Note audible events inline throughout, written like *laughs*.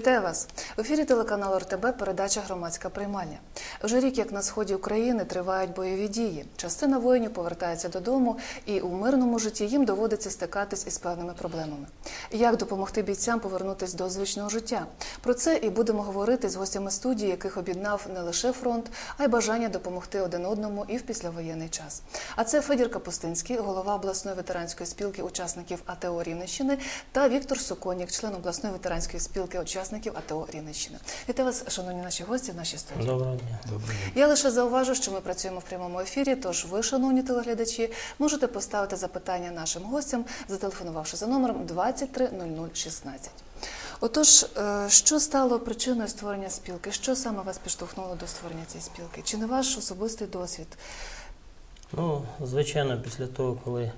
Вітаю вас в ефірі телеканалу РТБ. Передача громадська приймальня. Вже рік, як на сході України тривають бойові дії. Частина воїнів повертається додому, і у мирному житті їм доводиться стикатись із певними проблемами. Як допомогти бійцям повернутись до звичного життя? Про це і будемо говорити з гостями студії, яких об'єднав не лише фронт, а й бажання допомогти один одному і в післявоєнний час. А це Федір Капустинський, голова обласної ветеранської спілки учасників АТО Рівненщини, та Віктор Соконік, член обласної ветеранської спілки учасників АТО Рівненщини. Вітаю вас, шановні наші гості в нашій студії. Доброго дня. Я лише зауважу, що ми працюємо в прямому ефірі. Тож ви, шановні телеглядачі, можете поставити запитання нашим гостям, зателефонувавши за номером 230016. Отож, е, що стало причиною створення спілки? Що саме вас підштовхнуло до створення цієї спілки? Чи не ваш особистий досвід? Ну, звичайно, після того, коли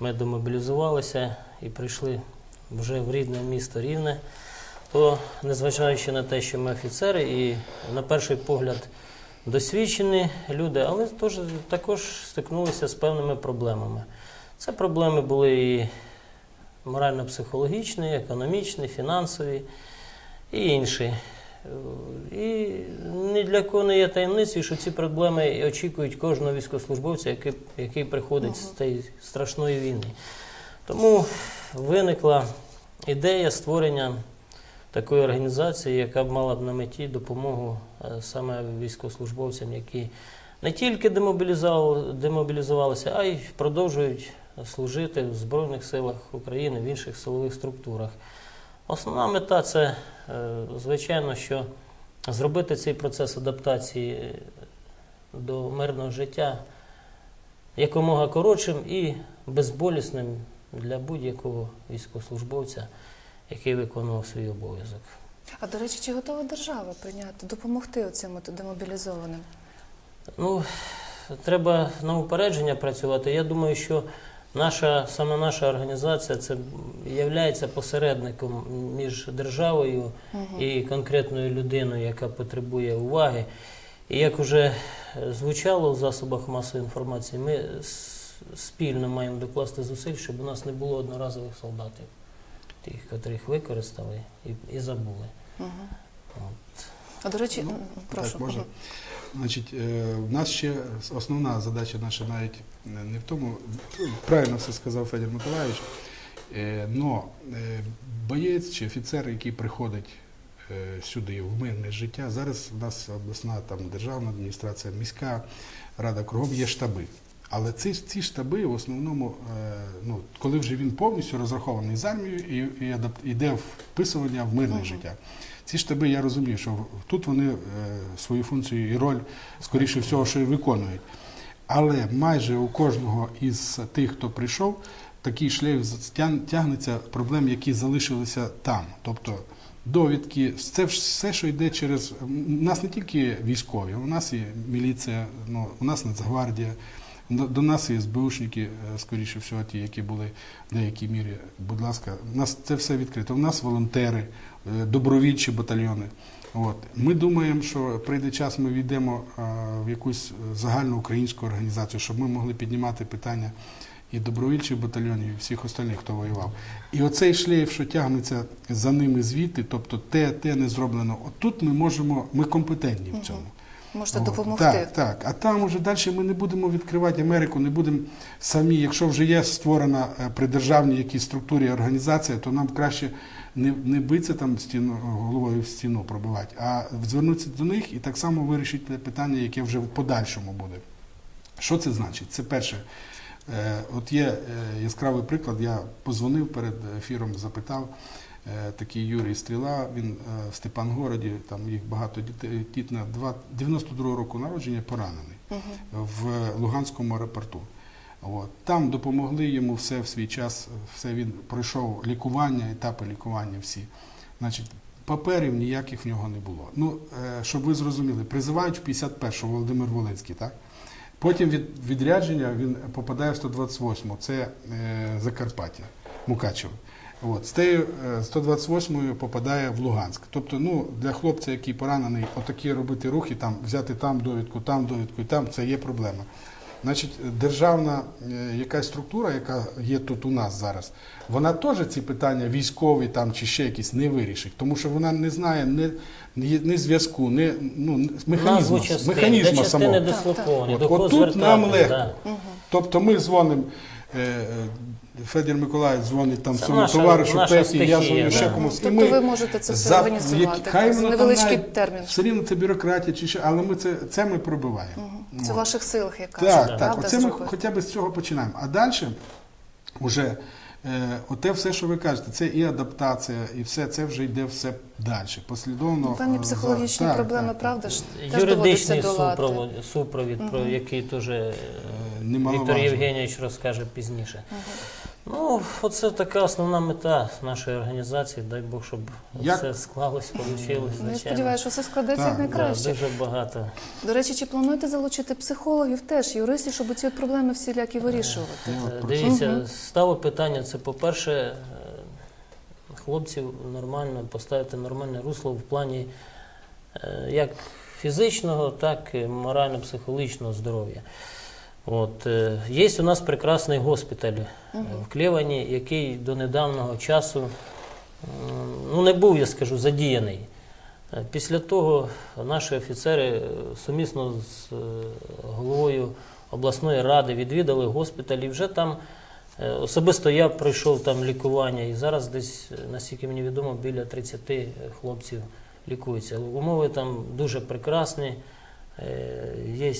ми демобілізувалися і прийшли вже в рідне місто Рівне, то незважаючи на те, що ми офіцери і на перший погляд досвідчені люди, але теж також стикнулися з певними проблемами. Це проблеми були і морально-психологічні, економічні, фінансові і інші. І ні для кого не є таємницею, що ці проблеми очікують кожного військовослужбовця, який, який приходить з тієї страшної війни. Тому виникла ідея створення такої організації, яка б мала б на меті допомогу е, саме військовослужбовцям, які не тільки демобілізувалися, а й продовжують служити в Збройних силах України, в інших силових структурах. Основна мета це, е, звичайно, що зробити цей процес адаптації е, до мирного життя якомога коротшим і безболісним для будь-якого військовослужбовця, який виконував свій обов'язок. А до речі, чи готова держава прийняти, допомогти оцим от демобілізованим? Ну, треба на упередження працювати. Я думаю, що наша, саме наша організація це є посередником між державою і конкретною людиною, яка потребує уваги. І як вже звучало в засобах масової інформації, ми спільно маємо докласти зусиль, щоб у нас не було одноразових солдатів, тих, котрих використали і, і забули. Угу. От. А до речі, Ну, прошу. Так, можна. Значить, е, в нас ще основна задача наша навіть не в тому, правильно все сказав Федір Миколаївич, е, но е, боєць чи офіцер, який приходить е, сюди в мирне життя, зараз в нас обласна там, державна адміністрація, міська рада кругом є штаби. Але ці, ці штаби в основному, е, ну, коли вже він повністю розрахований з армією і, і адап- йде вписування в мирне Мгм. життя. Ці штаби, я розумію, що тут вони е, свою функцію і роль, скоріше всього, що і виконують. Але майже у кожного із тих, хто прийшов, такий шлейф тягнеться проблем, які залишилися там. Тобто довідки, це все, що йде через. У нас не тільки військові, у нас і міліція, ну, у нас Нацгвардія. До нас і СБУшники, е, скоріше всього, ті, які були в деякій мірі. Будь ласка, у нас це все відкрито. У нас волонтери, е, добровільчі батальйони. От. Ми думаємо, що прийде час, ми війдемо е, в якусь загальну українську організацію, щоб ми могли піднімати питання і добровільчих батальйонів, і всіх остальних, хто воював. І оцей шлейф, що тягнеться за ними звідти, тобто те, те не зроблено. От тут ми можемо, ми компетентні в цьому. Можете допомогти. Так, так. А там уже далі ми не будемо відкривати Америку, не будемо самі. Якщо вже є створена е, при державній якійсь структурі організація, то нам краще не, не битися там стіну, головою в стіну пробивати, а звернутися до них і так само вирішити питання, яке вже в подальшому буде. Що це значить? Це перше. Е, От є е, яскравий приклад. Я позвонив перед ефіром, запитав такий Юрій Стріла. Він е, в Степангороді, там їх багато дітей, дітна, два- 92 року народження поранений в Луганському аеропорту. От. Там допомогли йому все в свій час, все він пройшов лікування, етапи лікування всі. Значить, паперів ніяких в нього не було. Ну, е, щоб ви зрозуміли, призивають в 51-го Володимир Волинський, так? Потім від відрядження він попадає в 128-му, це е, Закарпаття, Мукачево. От, з тією е, 128-ю попадає в Луганськ. Тобто, ну, для хлопця, який поранений, отакі робити рухи, там, взяти там довідку, там довідку і там, це є проблема. Значить, державна е, якась структура, яка є тут у нас зараз, вона теж ці питання військові там чи ще якісь не вирішить, тому що вона не знає ні, ні, ні зв'язку, ні ну, механізму, частин, механізму самого. От, от тут нам легко. да. Тобто ми дзвонимо, е, е, Федір Миколаїв дзвонить там Це своєму наша- товаришу Песі, я дзвоню да. ще комусь. І Тобто ми ви можете це все за- організувати, так, там невеличкий навіть термін. Все рівно це бюрократія чи що, але ми це, це ми пробиваємо. Це в ваших силах, як кажуть, Так, так. Оце ми хоча б з цього починаємо. А далі вже е, оте все, що ви кажете, це і адаптація, і все це вже йде все далі. Послідовно. Певні е, психологічні так, проблеми, так, правда ж теж Юридичний супровід, супровод, супровід, про який теж е. Віктор Євгенійович розкаже пізніше. Ну, оце така основна мета нашої організації. Дай Бог, щоб Як- все склалось, вийшло. Ну, Я сподіваюся, що все складеться Так, як найкраще. дуже багато. До речі, чи плануєте залучити психологів теж, юристів, щоб ці от проблеми всілякі вирішувати? Ну, Е, от про Дивіться, стало питання. Це, по-перше, е, хлопців нормально поставити нормальне русло в плані е, як фізичного, так і морально-психологічного здоров'я. От, е, є у нас прекрасний госпіталь е, в Клевані, який до недавнього часу ну, не був, я скажу, задіяний. Е, Після того наші офіцери сумісно з головою обласної ради відвідали госпіталь і вже там особисто я пройшов там лікування і зараз десь, наскільки мені відомо, біля 30 хлопців лікуються. Умови там дуже прекрасні. Є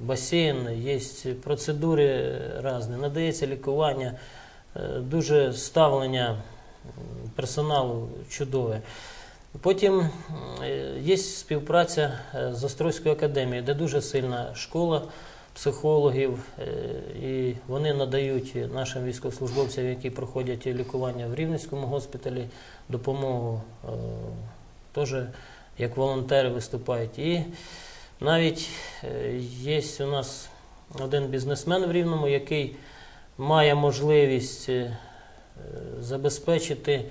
басейн, є процедури різні, надається лікування, е, дуже ставлення персоналу чудове. Потім е, є співпраця е, з Острозькою академією, де дуже сильна школа психологів, е, і вони надають нашим військовослужбовцям, які проходять лікування в Рівненському госпіталі, допомогу е, теж як волонтери виступають. Навіть е, є у нас один бізнесмен в Рівному, який має можливість е, забезпечити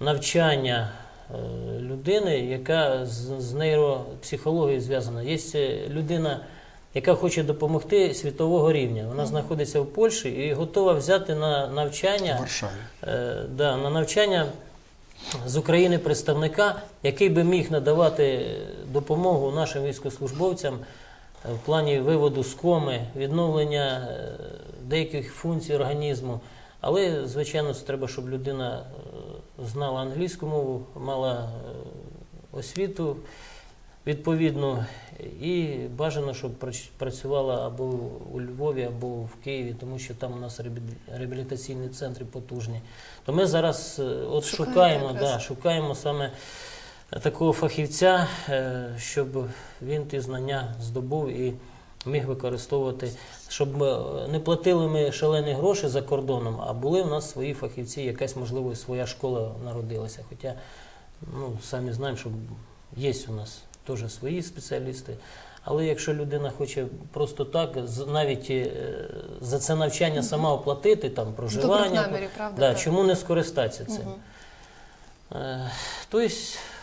навчання е, людини, яка з, нейропсихологією зв'язана. Є людина, яка хоче допомогти світового рівня. Вона знаходиться в Польщі і готова взяти на навчання да, на навчання з України представника, який би міг надавати допомогу нашим військовослужбовцям е, в плані виводу з коми, відновлення е, деяких функцій організму. Але, звичайно, треба, щоб людина е, знала англійську мову, мала освіту відповідну і бажано, щоб працювала або у Львові, або в Києві, тому що там у нас реабілі- реабілітаційні центри потужні. То ми зараз е, от Шукаєте шукаємо, да, шукаємо саме такого фахівця, е, щоб він ті знання здобув і міг використовувати, щоб е, не платили ми шалені гроші за кордоном, а були в нас свої фахівці, якась можливо своя школа народилася. Хоча ну, самі знаємо, що є у нас теж свої спеціалісти. Але якщо людина хоче просто так, навіть е, за це навчання сама оплатити, там проживання, намірів, правда? да, так. чому не скористатися цим? Е, Тобто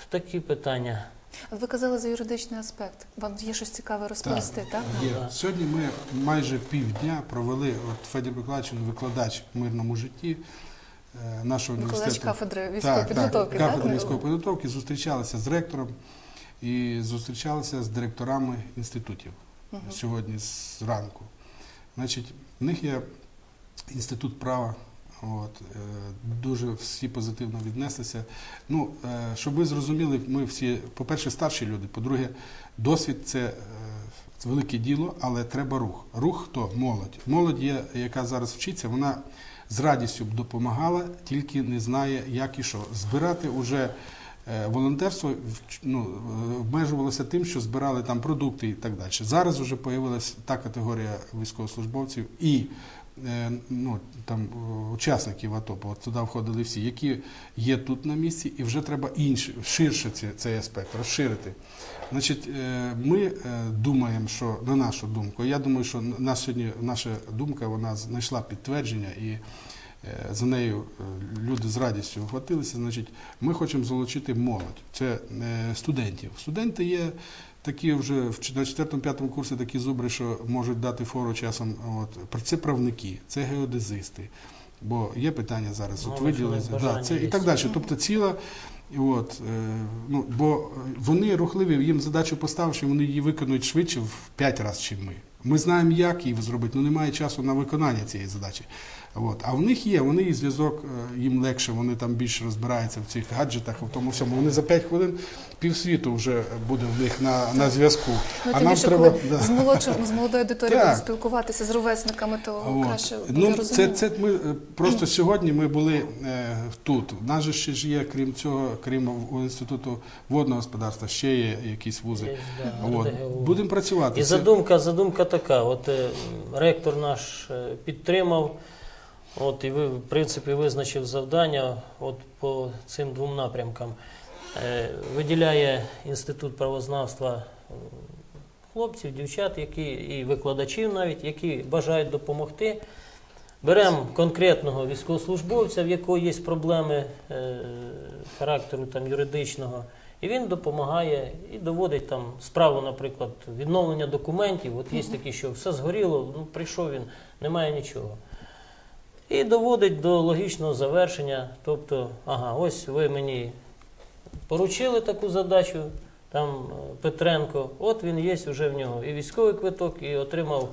такі питання. Ви казали за юридичний аспект. Вам є щось цікаве розповісти, так? Є. Сьогодні ми майже півдня провели, от Федір Миколаївич, викладач в мирному житті е, нашого Викладач кафедри військової підготовки, так? так? Кафедри військової підготовки, зустрічалися з ректором і зустрічалися з директорами інститутів Мгм. сьогодні зранку. Значить, в них є інститут права. От, е, дуже всі позитивно віднеслися. Ну, е, щоб ви зрозуміли, ми всі, по-перше, старші люди, по-друге, досвід це, е, це велике діло, але треба рух. Рух хто? Молодь. Молодь є, яка зараз вчиться, вона з радістю б допомагала, тільки не знає, як і що. Збирати уже е, волонтерство ну, е, обмежувалося тим, що збирали там продукти і так далі. Зараз вже з'явилася та категорія військовослужбовців і е, ну, там, е, учасників АТО, бо туди входили всі, які є тут на місці, і вже треба інші, ширше цей аспект, розширити. Значить, е, ми е, думаємо, що на нашу думку, я думаю, що на сьогодні наша думка вона знайшла підтвердження і е, за нею е, люди з радістю охватилися. Значить, ми хочемо залучити молодь. Це е, студентів. Студенти є такі вже на 4-5 курсі такі зубри, що можуть дати фору часом. От, це правники, це геодезисти. Бо є питання зараз, Ну, от бажання да, це, і так далі. Тобто ціла, от, е, ну, бо вони рухливі, їм задачу поставивши, вони її виконують швидше в 5 разів, ніж ми. Ми знаємо, як її зробити, але немає часу на виконання цієї задачі. От. А в них є, вони і зв'язок, е, їм легше, вони там більше розбираються в цих гаджетах, в тому всьому. Вони за 5 хвилин півсвіту вже буде в них на, на зв'язку. Ну, а нам більше, треба. коли да. з молодшим з молодою аудиторією Так. спілкуватися з ровесниками, то От. краще Ну, це, це ми е, просто сьогодні ми були е, тут. У нас же ще ж є, крім цього, крім у інституту водного господарства, ще є якісь вузи. Є, да, От. Будемо працювати. І Це- задумка, задумка така. От е, ректор наш е, підтримав, от і ви, в принципі, визначив завдання от по цим двом напрямкам. Е, виділяє інститут правознавства е, хлопців, дівчат, які і викладачів навіть, які бажають допомогти. Беремо конкретного військовослужбовця, в якого є проблеми е, характеру там, юридичного, і він допомагає і доводить там справу, наприклад, відновлення документів. От є такі, що все згоріло, ну прийшов він, немає нічого. І доводить до логічного завершення. Тобто, ага, ось ви мені поручили таку задачу, там е, Петренко, от він є вже в нього і військовий квиток, і отримав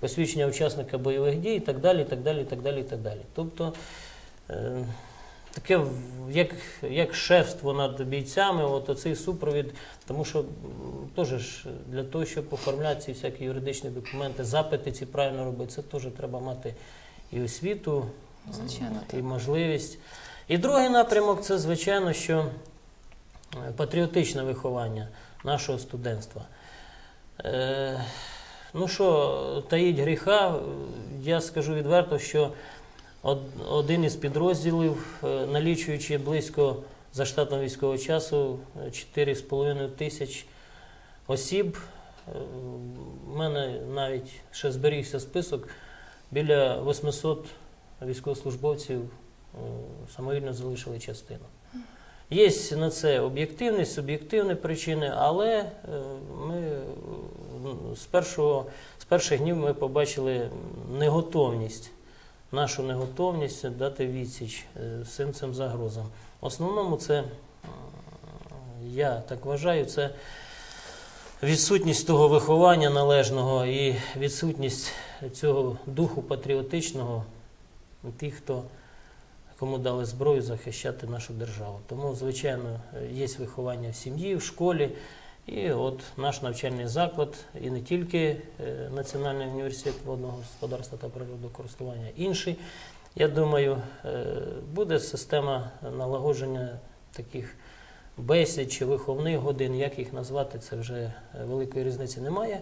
посвідчення учасника бойових дій, і так далі, і так далі, і так далі, і так далі. Тобто е, таке як, як шефство над бійцями, от оцей супровід, тому що теж ж для того, щоб оформляти ці всякі юридичні документи, запити ці правильно робити, це теж треба мати і освіту, Звичайно, і можливість. І другий напрямок це, звичайно, що е, патріотичне виховання нашого студентства. Е, ну що, таїть гріха, е, я скажу відверто, що один із підрозділів, е, налічуючи близько за штатом військового часу е, 4,5 тисяч осіб, е, в мене навіть ще зберігся список біля 800 військовослужбовців е, самовільно залишили частину. Є на це об'єктивні, суб'єктивні причини, але е, ми з, першого, з перших днів ми побачили неготовність, нашу неготовність дати відсіч е, всім цим загрозам. В основному це, я так вважаю, це відсутність того виховання належного і відсутність цього духу патріотичного тих, хто кому дали зброю захищати нашу державу. Тому, звичайно, є виховання в сім'ї, в школі. І от наш навчальний заклад, і не тільки е, Національний університет водного господарства та природокористування, інший, я думаю, е, буде система налагодження таких бесід чи виховних годин, як їх назвати, це вже е, великої різниці немає.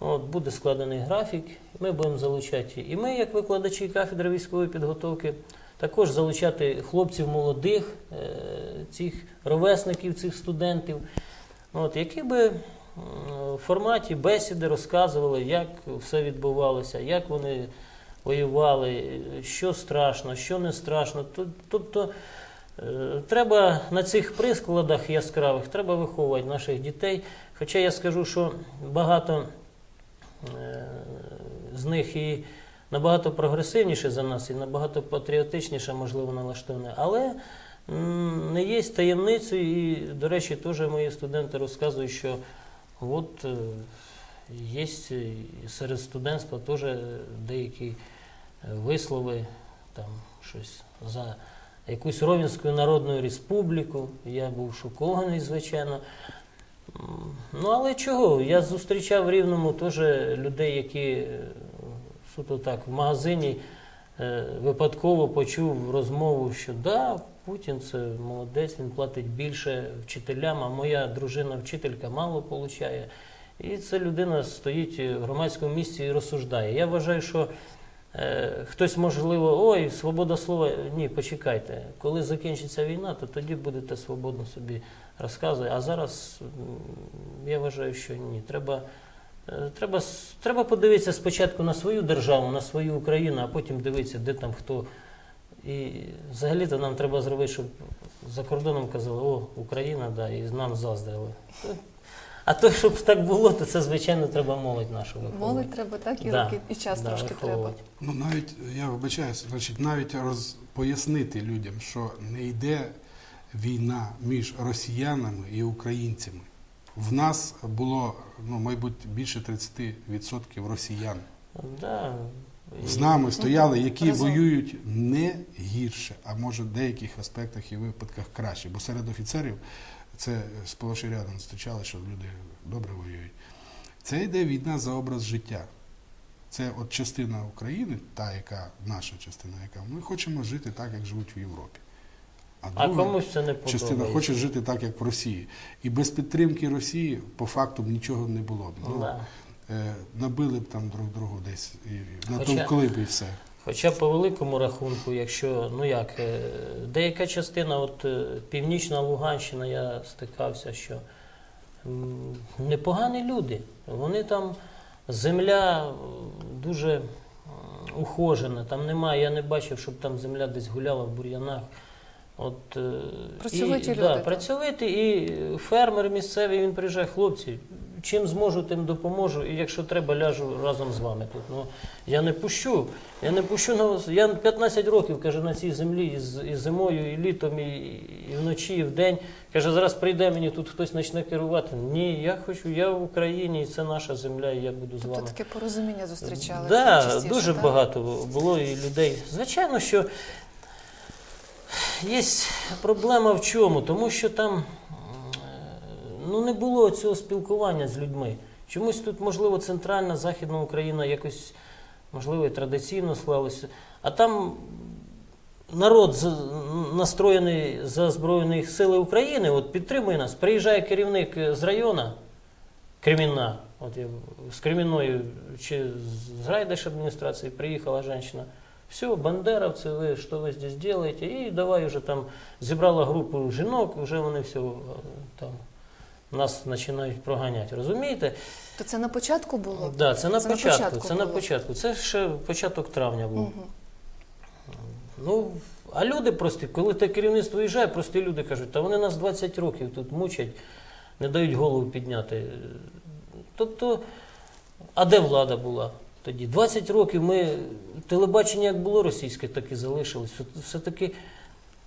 От, буде складений графік, ми будемо залучати і ми, як викладачі кафедри військової підготовки, також залучати хлопців молодих, е, цих ровесників, цих студентів, от, які би в форматі бесіди розказували, як все відбувалося, як вони воювали, що страшно, що не страшно. Тобто треба на цих прискладах яскравих треба виховувати наших дітей. Хоча я скажу, що багато е, з них і набагато прогресивніше за нас, і набагато патріотичніше, можливо, налаштоване. Але не є таємницею, і, до речі, теж мої студенти розказують, що от е, є серед студентства теж деякі е, вислови, там щось за якусь Ровенську Народну Республіку. Я був шокований, звичайно. Ну, але чого? Я зустрічав в Рівному теж людей, які е, суто так в магазині е, випадково почув розмову, що да, Путін це молодець, він платить більше вчителям, а моя дружина вчителька мало получає. І ця людина стоїть в громадському місці і розсуждає. Я вважаю, що хтось можливо, ой, свобода слова. Ні, почекайте. Коли закінчиться війна, то тоді будете свободно собі розказувати. А зараз я вважаю, що ні. Треба, е, треба, треба подивитися спочатку на свою державу, на свою Україну, а потім дивитися, де там хто. І взагалі-то нам треба зробити, щоб за кордоном казали, о, Україна, да, і нам заздрили. А то, щоб так було, то це, звичайно, треба молодь нашу виховувати. Молодь треба так і Да, роки, і час да, трошки треба. Ну навіть я вибачаюся, значить, навіть роз, пояснити людям, що не йде війна між росіянами і українцями. В нас було, ну, мабуть, більше 30% росіян. Да. З нами стояли, які Разом. воюють не гірше, а може в деяких аспектах і випадках краще. Бо серед офіцерів це сплош і рядом зустрічали, що люди добре воюють. Це йде війна за образ життя. Це от частина України, та яка наша частина, яка ми хочемо жити так, як живуть в Європі. А друга комусь це не частина хоче жити так, як в Росії. І без підтримки Росії по факту б нічого не було б. Ну, Да. е, набили б там друг другу десь і Хоча- натовкли б і все. Хоча по великому рахунку, якщо ну як, е, деяка частина, от е, північна Луганщина, я стикався, що непогані люди. Вони там земля дуже ухожена, там немає, я не бачив, щоб там земля десь гуляла в бур'янах. От, е, Працьовиті і, люди, Да, працьовиті, і фермер місцевий, він приїжджає, хлопці, чим зможу, тим допоможу, і якщо треба, ляжу разом з вами тут. Ну, я не пущу, я не пущу на вас. Я 15 років, каже, на цій землі і, і зимою, і літом, і, і вночі, і вдень. Каже, зараз прийде мені тут хтось почне керувати. Ні, я хочу, я в Україні, і це наша земля, і я буду з Тобто вами. таке порозуміння зустрічали. Да, частіше, дуже так? багато було і людей. Звичайно, що є проблема в чому? Тому що там ну, не було цього спілкування з людьми. Чомусь тут, можливо, центральна, західна Україна якось, можливо, і традиційно склалося. А там народ настроєний за Збройні Сили України, от підтримує нас. Приїжджає керівник з району, Кремінна, от я з Кремінної чи з райдержадміністрації приїхала жінка. Все, бандеровці, ви що ви здесь делаете? І давай вже там зібрала групу жінок, вже вони все е, там нас починають проганяти. Розумієте? То це на початку було? Да, це на Це на початку. початку це на початку. Це ще початок травня був. Мгм. Ну, а люди прості, коли те керівництво виїжджає, прості люди кажуть, та вони нас 20 років тут мучать, не дають голову підняти. Тобто, а де влада була тоді? 20 років ми, телебачення як було російське, так і залишилось. Все- Все-таки,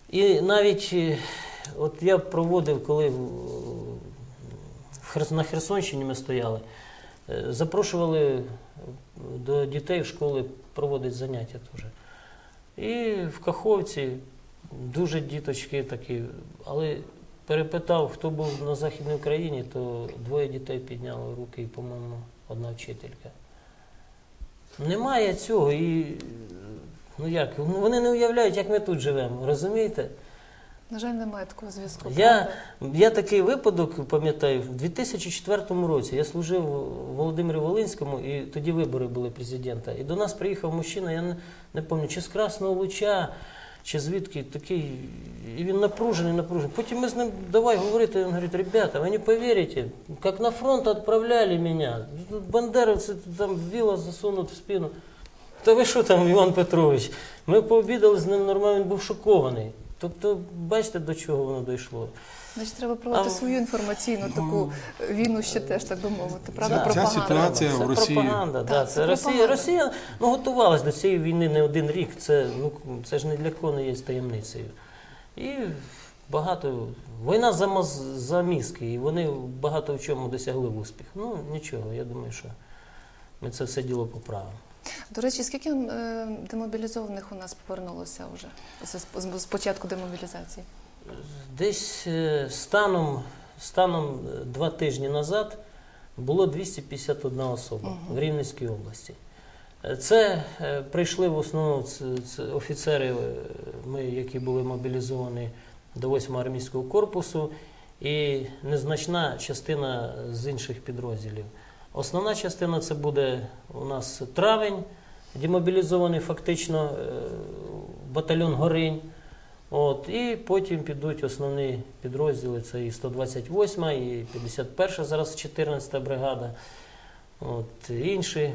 і навіть, е, от я проводив, коли на Херсонщині ми стояли, е, запрошували до дітей в школи проводити заняття теж. І в Каховці дуже діточки такі, але перепитав, хто був на Західній Україні, то двоє дітей підняли руки і, по-моєму, одна вчителька. Немає цього і ну як, ну вони не уявляють, як ми тут живемо, розумієте? На жаль, немає такого зв'язку. Я, я такий випадок пам'ятаю, в 2004 році я служив Володимирі Волинському, і тоді вибори були президента. І до нас приїхав мужчина, я не, не пам'ятаю, чи з Красного Луча, чи звідки такий. І він напружений, напружений. Потім ми з ним давай говорити. Він говорить, ребята, ви не повірите, як на фронт відправляли мене. Тут бандеровці там віла засунуть в спину. Та ви що там, Іван Петрович? Ми пообідали з ним нормально, він був шокований. Тобто, бачите, до чого воно дійшло. Значить, треба проводити А- свою інформаційну таку війну ще теж, так би мовити. Правда, Ця пропаганда. ситуація це в Росії- пропаганда. Так, да, це це Росія. Росія ну, готувалась до цієї війни не один рік. Це, ну, це ж не для кого не є таємницею. І багато. Війна за, за мізки, і вони багато в чому досягли успіх. Ну, нічого, я думаю, що ми це все діло поправимо. До речі, скільки е, демобілізованих у нас повернулося вже з, початку демобілізації? Десь е, станом, станом е, два тижні назад було 251 особа в Рівненській області. Це е, прийшли в основному це, це офіцери, е, ми, які були мобілізовані до 8-го армійського корпусу, і незначна частина з інших підрозділів. Основна частина це буде у нас травень, демобілізований фактично е, батальйон Горинь. От, і потім підуть основні підрозділи, це і 128, і 51 зараз 14 бригада. От, інші.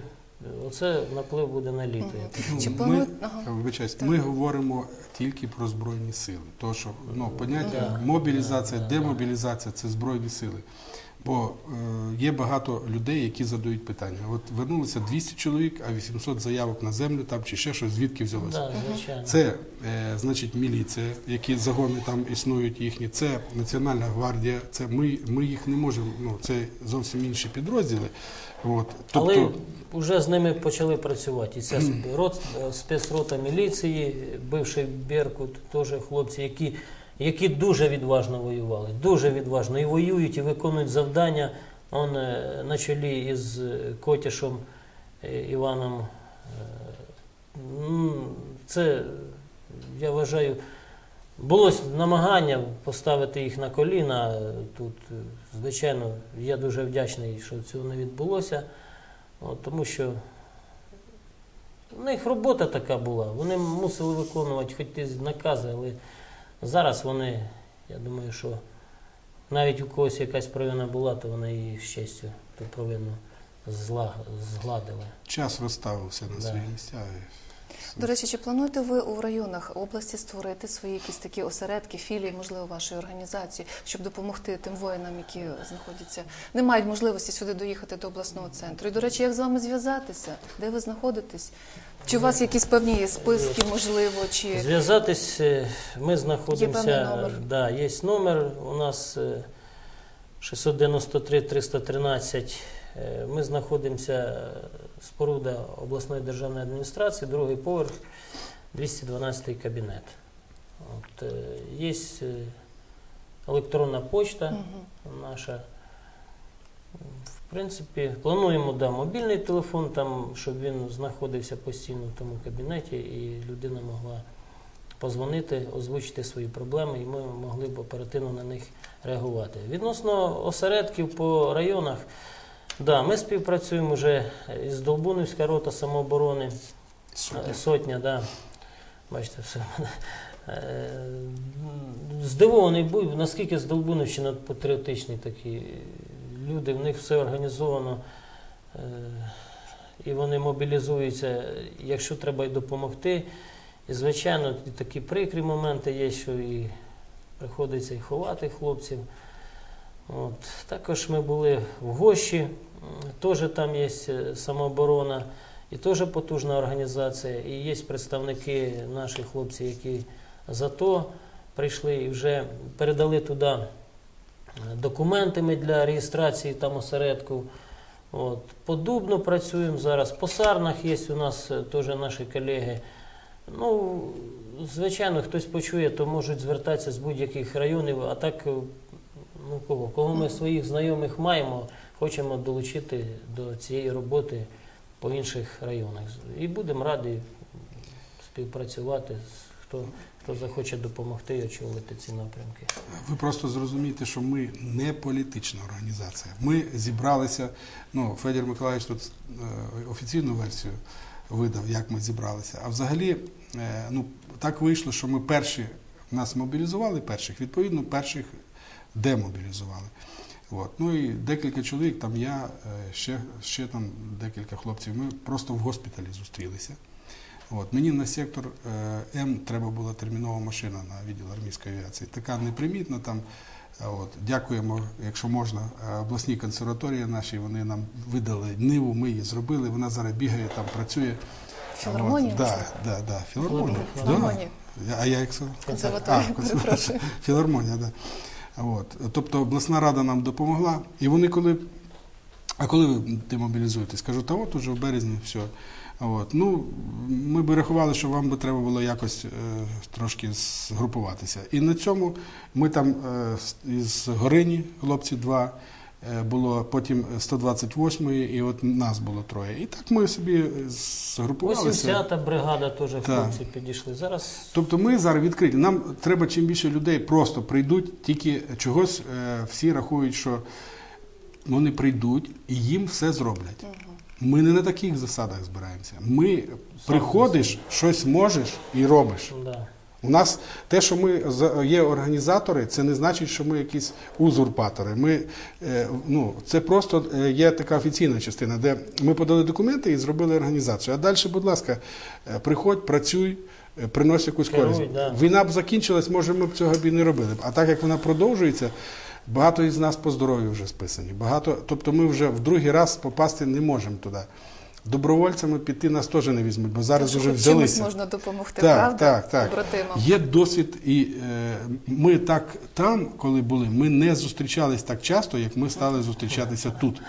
Оце наплив буде на літо. Чи ми, ага. вибачаюсь, ми говоримо тільки про збройні сили. То, що ну, поняття Да. мобілізація, Да, да, демобілізація це збройні сили. Бо е, є багато людей, які задають питання. От вернулося 200 чоловік, а 800 заявок на землю там чи ще щось, звідки взялося. Да, звичайно. Це е, значить міліція, які загони там існують їхні. Це Національна гвардія. Це ми, ми їх не можемо. Ну це зовсім інші підрозділи. От тобто Але вже з ними почали працювати. І ця рот, спецрота міліції, бивший Беркут, теж хлопці, які, які дуже відважно воювали. Дуже відважно. І воюють, і виконують завдання. Он е, на чолі із е, Котішем е, Іваном. е, Це, я вважаю, було намагання поставити їх на коліна. Тут, звичайно, я дуже вдячний, що цього не відбулося. Тому що в них робота така була. Вони мусили виконувати хоч ті накази, але зараз вони, я думаю, що навіть у когось якась провина була, то вони її з честю ту провину зла, згладили. час розставився на Да. свої місця. До речі, чи плануєте ви у районах області створити свої якісь такі осередки, філії, можливо, вашої організації, щоб допомогти тим воїнам, які знаходяться, не мають можливості сюди доїхати до обласного центру? І, до речі, як з вами зв'язатися? Де ви знаходитесь? Чи у вас якісь певні списки, можливо, чи Зв'язатись е, ми знаходимося. номер? Да, є номер. У нас е, 693 313. Е, Ми знаходимося е, споруда обласної державної адміністрації, другий поверх, 212 кабінет. От, е, є е, електронна почта Мгм. наша. В принципі, плануємо да, мобільний телефон, там, щоб він знаходився постійно в тому кабінеті, і людина могла позвонити, озвучити свої проблеми, і ми могли б оперативно на них реагувати. Відносно осередків по районах, да, ми співпрацюємо вже із Долбунівська рота самооборони. Сотня. Сотня, да. Бачите, все. Е, Здивований був, наскільки Здолбунівщина патріотичні такі люди, в них все організовано. е, І вони мобілізуються, якщо треба й допомогти. І, звичайно, такі прикрі моменти є, що і приходиться і ховати хлопців. От. Також ми були в Гощі, теж там є е, самооборона. І теж потужна організація, і є представники наших хлопців, які з АТО прийшли і вже передали туди е, документи ми для реєстрації там осередку. От. По працюємо зараз, по Сарнах є у нас е, теж наші колеги. Ну, звичайно, хтось почує, то можуть звертатися з будь-яких районів, а так, е, ну кого? Кого ми своїх знайомих маємо, хочемо долучити до цієї роботи по інших районах. І будемо раді співпрацювати з хто, хто захоче допомогти і очолити ці напрямки. Ви просто зрозумієте, що ми не політична організація. Ми зібралися. Ну, Федір Миколаївич тут е, офіційну версію видав, як ми зібралися. А взагалі, е, ну так вийшло, що ми перші нас мобілізували, перших, відповідно, перших демобілізували. От. Ну і декілька чоловік, там я, е, ще, ще там декілька хлопців, ми просто в госпіталі зустрілися. От. Мені на сектор е, М треба була термінова машина на відділ армійської авіації. Така непримітна там. Е, От. Дякуємо, якщо можна, е, обласній консерваторії нашій, вони нам видали ниву, ми її зробили, вона зараз бігає, там працює. Філармонія, да, да, да, філармонія. Філармонія. Да. А я як сказав? консерваторія, перепрошую. *laughs* Філармонія, так. Да. От. Тобто обласна рада нам допомогла. І вони коли. А коли ви демобілізуєтесь? Кажу, та от уже в березні все. От. Ну, ми би рахували, що вам би треба було якось е, трошки згрупуватися. І на цьому ми там е, із Горині, хлопці два, е, було потім 128 і от нас було троє. І так ми собі згрупувалися. 80-та бригада теж хлопці підійшли. Зараз Тобто ми зараз відкриті. Нам треба чим більше людей просто прийдуть, тільки чогось е, всі рахують, що вони прийдуть і їм все зроблять. Ми не на таких засадах збираємося. Ми приходиш, щось можеш і робиш. да. У нас те, що ми є організатори, це не значить, що ми якісь узурпатори. Ми, е, ну, це просто е, є така офіційна частина, де ми подали документи і зробили організацію. А далі, будь ласка, е, приходь, працюй, принось якусь користь. да. Війна б закінчилась, може, ми б цього б і не робили. А так як вона продовжується, Багато із нас по здоров'ю вже списані. Багато, тобто ми вже в другий раз попасти не можемо туди. Добровольцями піти нас теж не візьмуть, бо зараз вже взялися. чимось можна допомогти, Так, правда? так, так. Побратимам. Є досвід, і е, ми так там, коли були, ми не зустрічались так часто, як ми стали зустрічатися тут.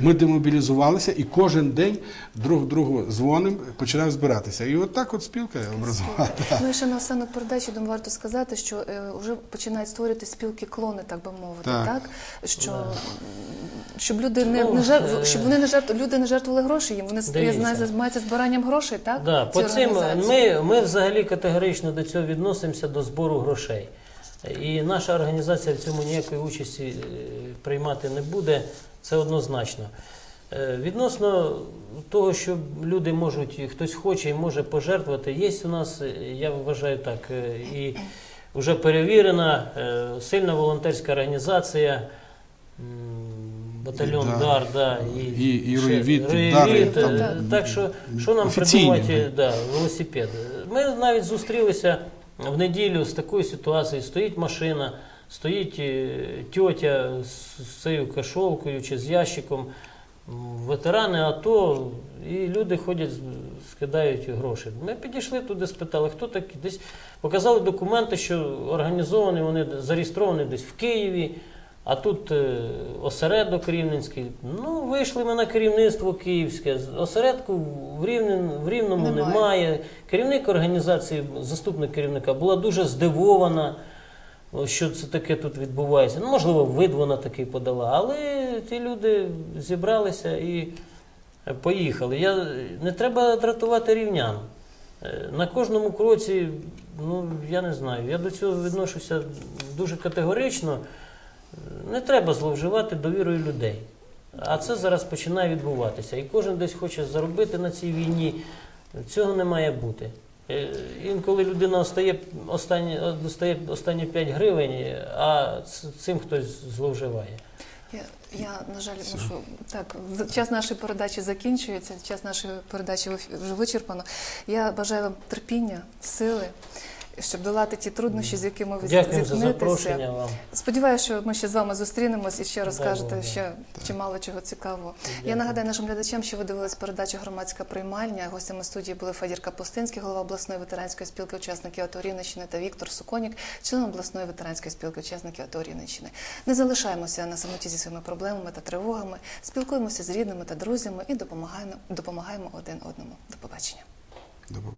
Ми демобілізувалися і кожен день друг другу дзвонимо, починаємо збиратися. І от так от спілка образувала. Ну і ще на останок передачі думаю, варто сказати, що е, вже починають створювати спілки клони, так би мовити, так, Так. що щоб люди не, Ну, не жертв, е, щоб вони не жертв, люди не жертвували гроші їм. Вони я Дивіться. знаю, займаються збиранням грошей, так? Да, ці по цим організації? ми, ми взагалі категорично до цього відносимося до збору грошей. І наша організація в цьому ніякої участі е, приймати не буде, це однозначно. Е, Відносно того, що люди можуть, хтось хоче і може пожертвувати, є у нас, е, я вважаю так, і вже перевірена сильна волонтерська організація. Батальйон І Дар, да, і, І- і ще- Руєвіт, Руєвіт, Дари, е, там, так що що нам офіційні. придумати да, велосипед? Ми навіть зустрілися в неділю з такою ситуацією. Стоїть машина, стоїть е, тьотя з, цією кашолкою чи з ящиком. Ветерани АТО, і люди ходять, скидають гроші. Ми підійшли туди, спитали, хто такі. Десь показали документи, що організовані, вони зареєстровані десь в Києві. А тут е, осередок Рівненський. Ну, вийшли ми на керівництво київське. Осередку в, Рівнен, в Рівному Немає. немає. Керівник організації, заступник керівника, була дуже здивована, що це таке тут відбувається. Ну, можливо, вид вона такий подала, але ті люди зібралися і е, поїхали. Я, не треба дратувати рівнян. Е, На кожному кроці, ну я не знаю, я до цього відношуся дуже категорично. Не треба зловживати довірою людей. А це зараз починає відбуватися. І кожен десь хоче заробити на цій війні. Цього не має бути. Е, Інколи людина остає останні, достає останні 5 гривень, а цим хтось зловживає. Я, я на жаль, мушу так. Час нашої передачі закінчується. Час нашої передачі вже вичерпано. Я бажаю вам терпіння, сили, щоб долати ті труднощі, з якими ви за запрошення вам. Сподіваюся, що ми ще з вами зустрінемось і ще розкажете Дай Бог, ще чимало чого цікавого. Я нагадаю нашим глядачам, що ви дивились передачу Громадська приймальня. Гостями студії були Федір Капустинський, голова обласної ветеранської спілки учасників АТО Рівненщини та Віктор Суконік, член обласної ветеранської спілки учасників АТО Рівненщини. Не залишаємося на самоті зі своїми проблемами та тривогами, спілкуємося з рідними та друзями і допомагаємо, допомагаємо один одному. До побачення. Добре.